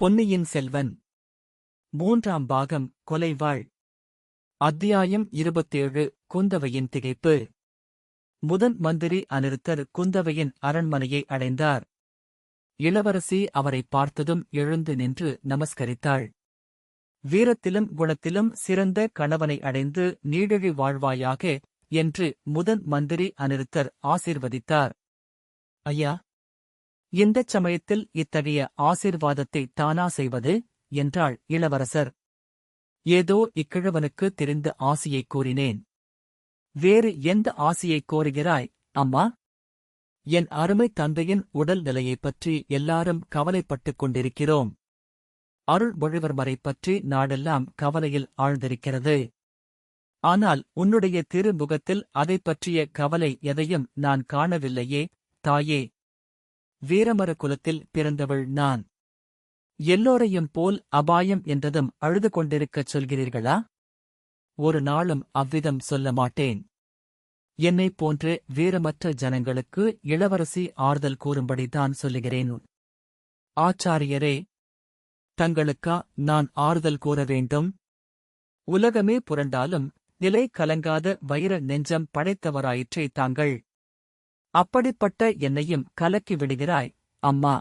பொன்னியின் செல்வன். மூன்றாம் பாகம் கொலைவாள். அத்தியாயம் இருபத்தேழு குந்தவையின் திகைப்பு. முதன் மந்திரி அனிருத்தர் குந்தவையின் அரண்மனையை அடைந்தார். இளவரசி அவரைப் பார்த்ததும் எழுந்து நின்று நமஸ்கரித்தாள். வீரத்திலும் குணத்திலும் சிறந்த கணவனை அடைந்து நீடழி வாழ்வாயாக என்று முதன் மந்திரி அனிருத்தர் ஆசீர்வதித்தார். ஐயா இந்தச் சமயத்தில் இத்தகைய ஆசீர்வாதத்தை தானா செய்வது? என்றாள் இளவரசர். ஏதோ இக்கிழவனுக்கு தெரிந்த ஆசியைக் கூறினேன். வேறு எந்த ஆசியைக் கோருகிறாய் அம்மா? என் அருமை தந்தையின் உடல் நிலையைப் பற்றி எல்லாரும் கவலைப்பட்டுக் கொண்டிருக்கிறோம். அருள்மொழிவர்மரை பற்றி நாடெல்லாம் கவலையில் ஆழ்ந்திருக்கிறது. ஆனால் உன்னுடைய திருமுகத்தில் அதைப் பற்றிய கவலை எதையும் நான் காணவில்லையே தாயே. வீரமர குலத்தில் பிறந்தவள் நான். எல்லோரையும் போல் அபாயம் என்றதும் அழுது கொண்டிருக்கச் சொல்கிறீர்களா? ஒரு நாளும் அவ்விதம் சொல்ல மாட்டேன். என்னைப் போன்று வீரமற்ற ஜனங்களுக்கு இளவரசி ஆறுதல் கூறும்படிதான் சொல்லுகிறேன். ஆச்சாரியரே தங்களுக்கா நான் ஆறுதல் கூற வேண்டும்? உலகமே புரண்டாலும் நிலை கலங்காத வைர நெஞ்சம் படைத்தவராயிற்றே தாங்கள். அப்படிப்பட்ட என்னையும் கலக்கி விடுகிறாய் அம்மா.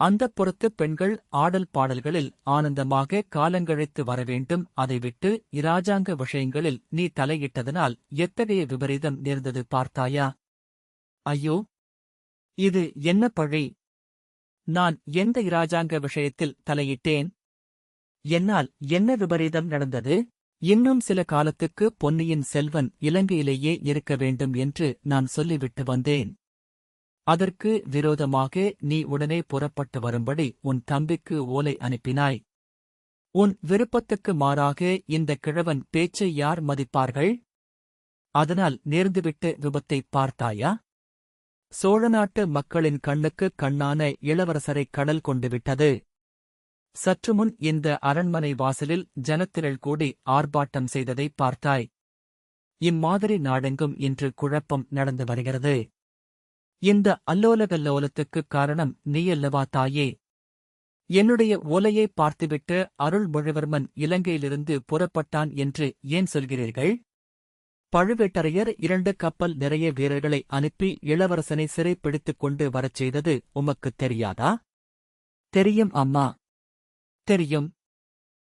அந்த புறத்து பெண்கள் ஆடல் பாடல்களில் ஆனந்தமாக காலங்கழித்து வரவேண்டும். அதை விட்டு இராஜாங்க விஷயங்களில் நீ தலையிட்டதனால் எத்தகைய விபரீதம் நேர்ந்தது பார்த்தாயா? ஐயோ! இது என்ன பழி? நான் எந்த இராஜாங்க விஷயத்தில் தலையிட்டேன்? என்னால் என்ன விபரீதம் நடந்தது? இன்னும் சில காலத்துக்கு பொன்னியின் செல்வன் இலங்கையிலேயே இருக்க வேண்டும் என்று நான் சொல்லிவிட்டு வந்தேன். அதற்கு விரோதமாக நீ உடனே புறப்பட்டு வரும்படி உன் தம்பிக்கு ஓலை அனுப்பினாய். உன் விருப்பத்துக்கு மாறாக இந்த கிழவன் பேச்சை யார் மதிப்பார்கள்? அதனால் நேர்ந்துவிட்டு விபத்தை பார்த்தாயா? சோழ நாட்டு மக்களின் கண்ணுக்கு கண்ணான இளவரசரை கடல் கொண்டுவிட்டது சற்றுமுன் இந்த அரண்மனை வாசலில் ஜனத்திரள் கூடி ஆர்ப்பாட்டம் செய்ததை பார்த்தாய். இம்மாதிரி நாடெங்கும் இன்று குழப்பம் நடந்து வருகிறது. இந்த அல்லோலகல்லோலத்துக்குக் காரணம் நீயல்லவா தாயே? என்னுடைய ஓலையை பார்த்துவிட்டு அருள்மொழிவர்மன் இலங்கையிலிருந்து புறப்பட்டான் என்று ஏன் சொல்கிறீர்கள்? பழுவேட்டரையர் இரண்டு கப்பல் நிறைய வீரர்களை அனுப்பி இளவரசனை சிறைப்பிடித்துக் கொண்டு வரச் செய்தது உமக்குத் தெரியாதா? தெரியும் அம்மா. தெரியும்.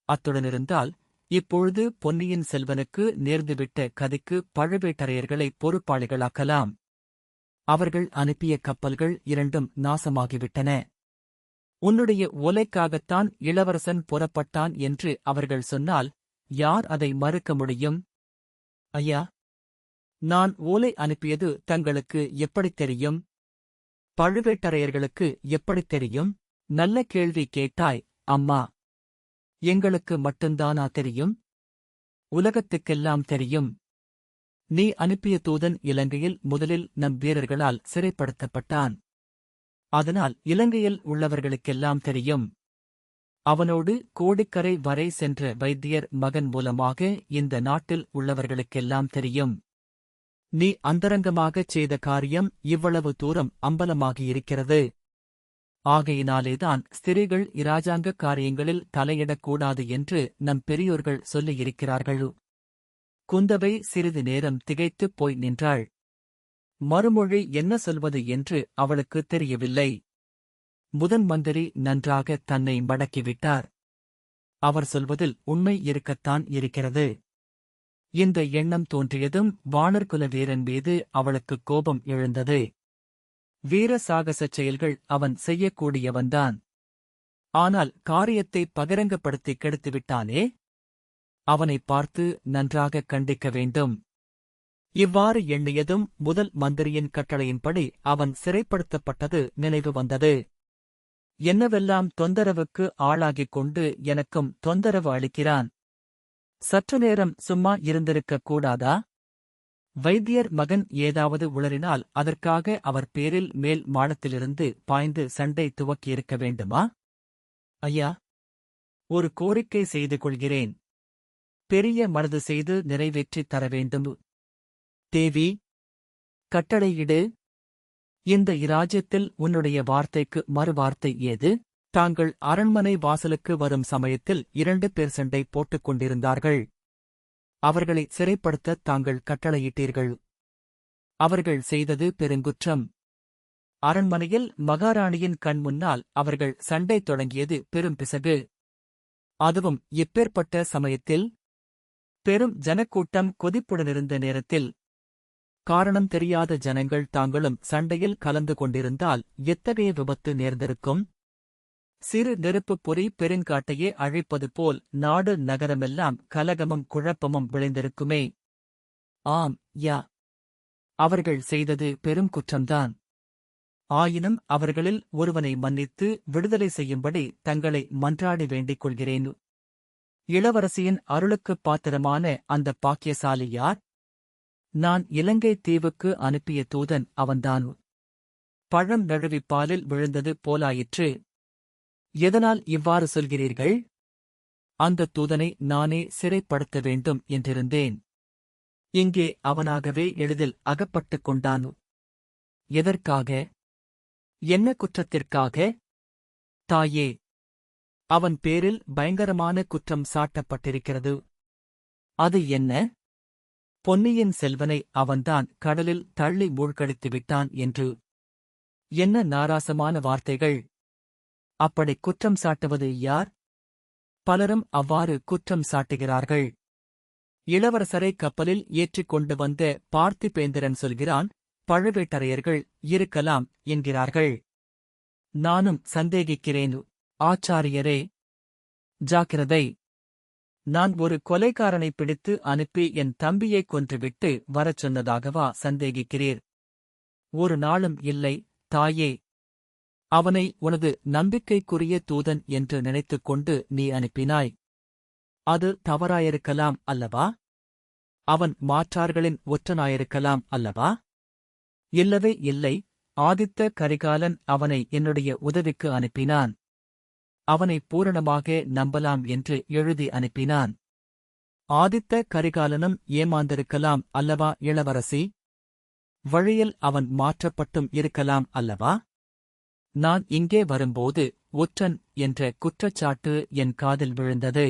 அத்துடனிருந்தால் இப்பொழுது பொன்னியின் செல்வனுக்கு நேர்ந்துவிட்ட கதைக்கு பழுவேட்டரையர்களை பொறுப்பாளிகளாக்கலாம். அவர்கள் அனுப்பிய கப்பல்கள் இரண்டும் நாசமாகிவிட்டன. உன்னுடைய ஒலைக்காகத்தான் இளவரசன் புறப்பட்டான் என்று அவர்கள் சொன்னால் யார் அதை மறுக்க முடியும்? ஐயா நான் ஓலை அனுப்பியது தங்களுக்கு எப்படித் தெரியும்? பழுவேட்டரையர்களுக்கு எப்படித் தெரியும்? நல்ல கேள்வி கேட்டாய் அம்மா எங்களுக்கு மட்டும்தானா தெரியும்? உலகத்துக்கெல்லாம் தெரியும். நீ அனுப்பிய தூதன் இலங்கையில் முதலில் நம் வீரர்களால் சிறைப்படுத்தப்பட்டான். அதனால் இலங்கையில் உள்ளவர்களுக்கெல்லாம் தெரியும். அவனோடு கோடிக்கரை வரை சென்ற வைத்தியர் மகன் மூலமாக இந்த நாட்டில் உள்ளவர்களுக்கெல்லாம் தெரியும். நீ அந்தரங்கமாகச் செய்த காரியம் இவ்வளவு தூரம் அம்பலமாகியிருக்கிறது. ஆகையினாலேதான் ஸ்திரீகள் இராஜாங்க காரியங்களில் தலையிடக்கூடாது என்று நம் பெரியோர்கள் சொல்லியிருக்கிறார்கள். குந்தவை சிறிது நேரம் திகைத்துப் போய் நின்றாள். மறுமொழி என்ன சொல்வது என்று அவளுக்கு தெரியவில்லை. முதன் மந்திரி நன்றாக தன்னை மடக்கிவிட்டார். அவர் சொல்வதில் உண்மை இருக்கத்தான் இருக்கிறது. இந்த எண்ணம் தோன்றியதும் வானர்குல வீரன் மீது அவளுக்கு கோபம் எழுந்தது. வீர சாகசச் செயல்கள் அவன் செய்யக்கூடியவன்தான். ஆனால் காரியத்தை பகிரங்கப்படுத்தி கெடுத்துவிட்டானே? அவனைப் பார்த்து நன்றாக கண்டிக்க வேண்டும். இவ்வாறு எண்ணியதும் முதல் மந்திரியின் கட்டளையின்படி அவன் சிறைப்படுத்தப்பட்டது நினைவு வந்தது. என்னவெல்லாம் தொந்தரவுக்கு ஆளாகிக் கொண்டு எனக்கும் தொந்தரவு அளிக்கிறான்? சற்று நேரம் சும்மா இருந்திருக்கக் கூடாதா? வைத்தியர் மகன் ஏதாவது உளறினால் அதற்காக அவர் பேரில் மேல் மாடத்திலிருந்து பாய்ந்து சண்டை துவக்கியிருக்க வேண்டுமா? ஐயா ஒரு கோரிக்கை செய்து கொள்கிறேன். பெரிய மனது செய்து நிறைவேற்றித் தர வேண்டும். தேவி கட்டளையிடு இந்த இராஜ்யத்தில் உன்னுடைய வார்த்தைக்கு மறுவார்த்தை ஏது? தாங்கள் அரண்மனை வாசலுக்கு வரும் சமயத்தில் இரண்டு பேர் சண்டை போட்டுக் கொண்டிருந்தார்கள். அவர்களை சிறைப்படுத்த தாங்கள் கட்டளையிட்டீர்கள். அவர்கள் செய்தது பெருங்குற்றம். அரண்மனையில் மகாராணியின் கண் முன்னால் அவர்கள் சண்டை தொடங்கியது பெரும் பிசகு. அதுவும் இப்பேற்பட்ட சமயத்தில். பெரும் ஜனக்கூட்டம் கொதிப்புடனிருந்த நேரத்தில். காரணம் தெரியாத ஜனங்கள் தாங்களும் சண்டையில் கலந்து கொண்டிருந்தால் எத்தகைய விபத்து நேர்ந்திருக்கும்? சிறு நெருப்புப் பொறி பெருங்காட்டையே அழைப்பது போல் நாடு நகரமெல்லாம் கலகமும் குழப்பமும் விளைந்திருக்குமே. ஆம் யா. அவர்கள் செய்தது பெரும் குற்றம்தான். ஆயினும் அவர்களில் ஒருவனை மன்னித்து விடுதலை செய்யும்படி தங்களை மன்றாடி வேண்டிக் கொள்கிறேன். இளவரசியின் அருளுக்குப் பாத்திரமான அந்த பாக்கியசாலி யார்? நான் இலங்கை தீவுக்கு அனுப்பிய தூதன் அவன்தான். பழம் நழுவி பாலில் விழுந்தது போலாயிற்று. எதனால் இவ்வாறு சொல்கிறீர்கள்? அந்த தூதனை நானே சிறைப்படுத்த வேண்டும் என்றிருந்தேன். இங்கே அவனாகவே எளிதில் அகப்பட்டுக் கொண்டான். எதற்காக? என்ன குற்றத்திற்காக? தாயே அவன் பேரில் பயங்கரமான குற்றம் சாட்டப்பட்டிருக்கிறது. அது என்ன? பொன்னியின் செல்வனை அவன்தான் கடலில் தள்ளி மூழ்கடித்து விட்டான் என்று. என்ன நாராசமான வார்த்தைகள்? அப்படி குற்றம் சாட்டுவது யார்? பலரும் அவ்வாறு குற்றம் சாட்டுகிறார்கள். இளவரசரை கப்பலில் ஏற்றிக் கொண்டு வந்த பார்த்திபேந்திரன் சொல்கிறான் பழுவேட்டரையர்கள் இருக்கலாம் என்கிறார்கள். நானும் சந்தேகிக்கிறேன் ஆச்சாரியரே. ஜாக்கிரதை. நான் ஒரு கொலைக்காரனை பிடித்து அனுப்பி என் தம்பியை கொன்றுவிட்டு வரச் சொன்னதாகவா சந்தேகிக்கிறீர்? ஒரு நாளும் இல்லை தாயே. அவனை உனது நம்பிக்கைக்குரிய தூதன் என்று நினைத்துக் கொண்டு நீ அனுப்பினாய். அது தவறாயிருக்கலாம் அல்லவா? அவன் மாற்றார்களின் ஒற்றனாயிருக்கலாம் அல்லவா? இல்லவே இல்லை. ஆதித்த கரிகாலன் அவனை என்னுடைய உதவிக்கு அனுப்பினான். அவனை பூரணமாக நம்பலாம் என்று எழுதி அனுப்பினான். ஆதித்த கரிகாலனும் ஏமாந்திருக்கலாம் அல்லவா இளவரசி? வழியில் அவன் மாற்றப்பட்டும் இருக்கலாம் அல்லவா? நான் இங்கே வரும்போது ஒற்றன் என்ற குற்றச்சாட்டு என் காதில் விழுந்தது.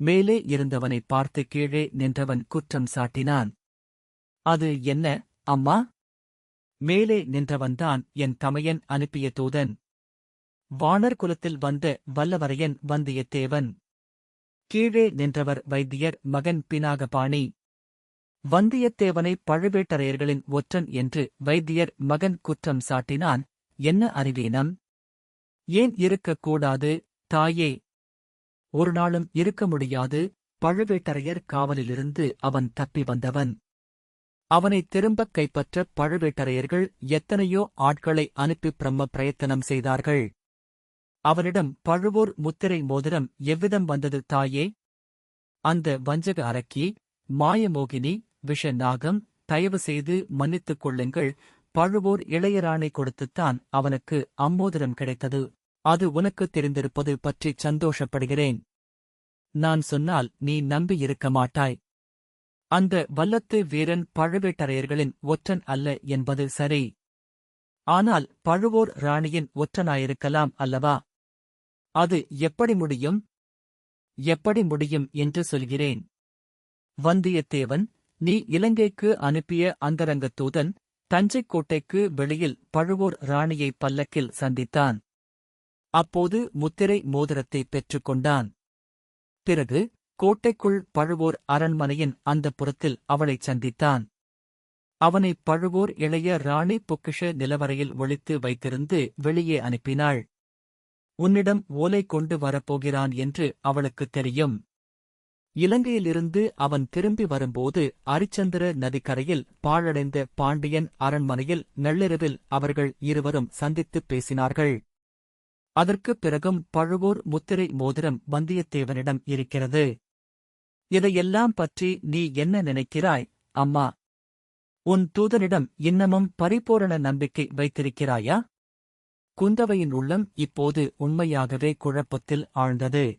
மேலே இருந்தவனை பார்த்து கீழே நின்றவன் குற்றம் சாட்டினான். அது என்ன அம்மா? மேலே நின்றவன்தான் என் தமையன் அனுப்பிய தூதன். வானர் குலத்தில் வந்த வல்லவரையன் வந்தியத்தேவன் கீழே நின்றவர் வைத்தியர் மகன் பினாகபாணி. வந்தியத்தேவனை பழுவேட்டரையர்களின் ஒற்றன் என்று வைத்தியர் மகன் குற்றம் சாட்டினான். என்ன அறிவீனம்? ஏன் இருக்கக்கூடாது தாயே? ஒரு நாளும் இருக்க முடியாது பழுவேட்டரையர் காவலிலிருந்து அவன் தப்பி வந்தவன். அவனை திரும்பக் கைப்பற்ற பழுவேட்டரையர்கள் எத்தனையோ ஆட்களை அனுப்பி பிரம்ம பிரயத்தனம் செய்தார்கள். அவனிடம் பழுவூர் முத்திரை மோதிரம் எவ்விதம் வந்தது தாயே? அந்த வஞ்சக அரக்கி மாயமோகினி விஷ நாகம் தயவு செய்து மன்னித்துக் கொள்ளுங்கள் பழுவூர் இளையராணி கொடுத்துத்தான் அவனுக்கு அம்மோதிரம் கிடைத்தது. அது உனக்கு தெரிந்திருப்பது பற்றி சந்தோஷப்படுகிறேன். நான் சொன்னால் நீ நம்பியிருக்க மாட்டாய். அந்த வல்லத்து வீரன் பழுவேட்டரையர்களின் ஒற்றன் அல்ல என்பது சரி. ஆனால் பழுவோர் ராணியின் ஒற்றனாயிருக்கலாம் அல்லவா? அது எப்படி முடியும்? எப்படி முடியும் என்று சொல்கிறேன். வந்தியத்தேவன் நீ இலங்கைக்கு அனுப்பிய அந்தரங்கத் தூதன் தஞ்சைக் கோட்டைக்கு வெளியில் பழுவூர் ராணியை பல்லக்கில் சந்தித்தான். அப்போது முத்திரை மோதிரத்தை பெற்றுக்கொண்டான் பிறகு கோட்டைக்குள் பழுவோர் அரண்மனையின் அந்த புறத்தில் அவளைச் சந்தித்தான். அவனை பழுவோர் இளைய ராணி பொக்கிஷ நிலவரையில் ஒளித்து வைத்திருந்து வெளியே அனுப்பினாள். உன்னிடம் ஓலை கொண்டு வரப்போகிறான் என்று அவளுக்குத் தெரியும். இலங்கையிலிருந்து அவன் திரும்பி வரும்போது அரிச்சந்திர நதிக்கரையில் பாழடைந்த பாண்டியன் அரண்மனையில் நள்ளிரவில் அவர்கள் இருவரும் சந்தித்துப் பேசினார்கள். அதற்குப் பிறகும் பழுவூர் முத்திரை மோதிரம் வந்தியத்தேவனிடம் இருக்கிறது. இதையெல்லாம் பற்றி நீ என்ன நினைக்கிறாய் அம்மா? உன் தூதனிடம் இன்னமும் பரிபூரண நம்பிக்கை வைத்திருக்கிறாயா? குந்தவையின் உள்ளம் இப்போது உண்மையாகவே குழப்பத்தில் ஆழ்ந்தது.